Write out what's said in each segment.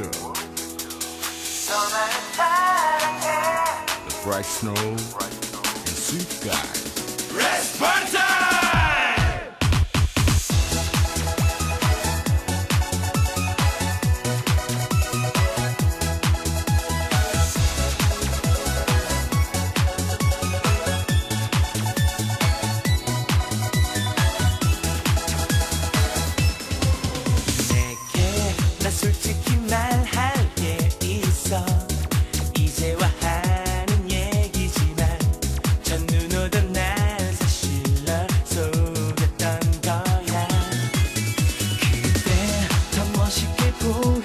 The bright snow and sweet guy. Response cool.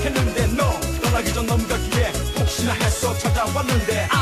생각했는데 너 떠나기 전 넘가기에 혹시나 했어 찾아왔는데.